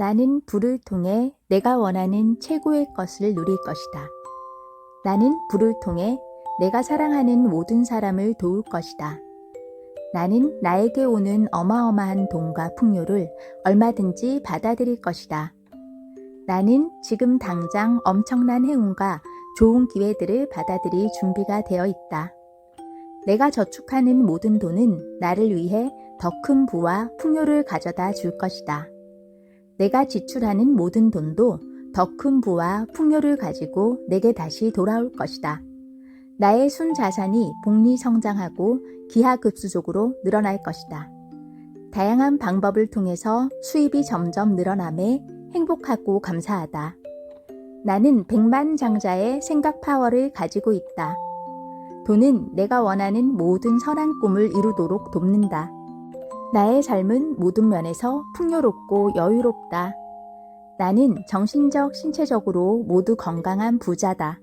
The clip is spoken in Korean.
나는 부를 통해 내가 원하는 최고의 것을 누릴 것이다. 나는 부를 통해 내가 사랑하는 모든 사람을 도울 것이다. 나는 나에게 오는 어마어마한 돈과 풍요를 얼마든지 받아들일 것이다. 나는 지금 당장 엄청난 행운과 좋은 기회들을 받아들일 준비가 되어 있다. 내가 저축하는 모든 돈은 나를 위해 더 큰 부와 풍요를 가져다 줄 것이다. 내가 지출하는 모든 돈도 더 큰 부와 풍요를 가지고 내게 다시 돌아올 것이다. 나의 순 자산이 복리 성장하고 기하급수적으로 늘어날 것이다. 다양한 방법을 통해서 수입이 점점 늘어남에 행복하고 감사하다. 나는 백만 장자의 생각 파워를 가지고 있다. 돈은 내가 원하는 모든 선한 꿈을 이루도록 돕는다. 나의 삶은 모든 면에서 풍요롭고 여유롭다. 나는 정신적, 신체적으로 모두 건강한 부자다.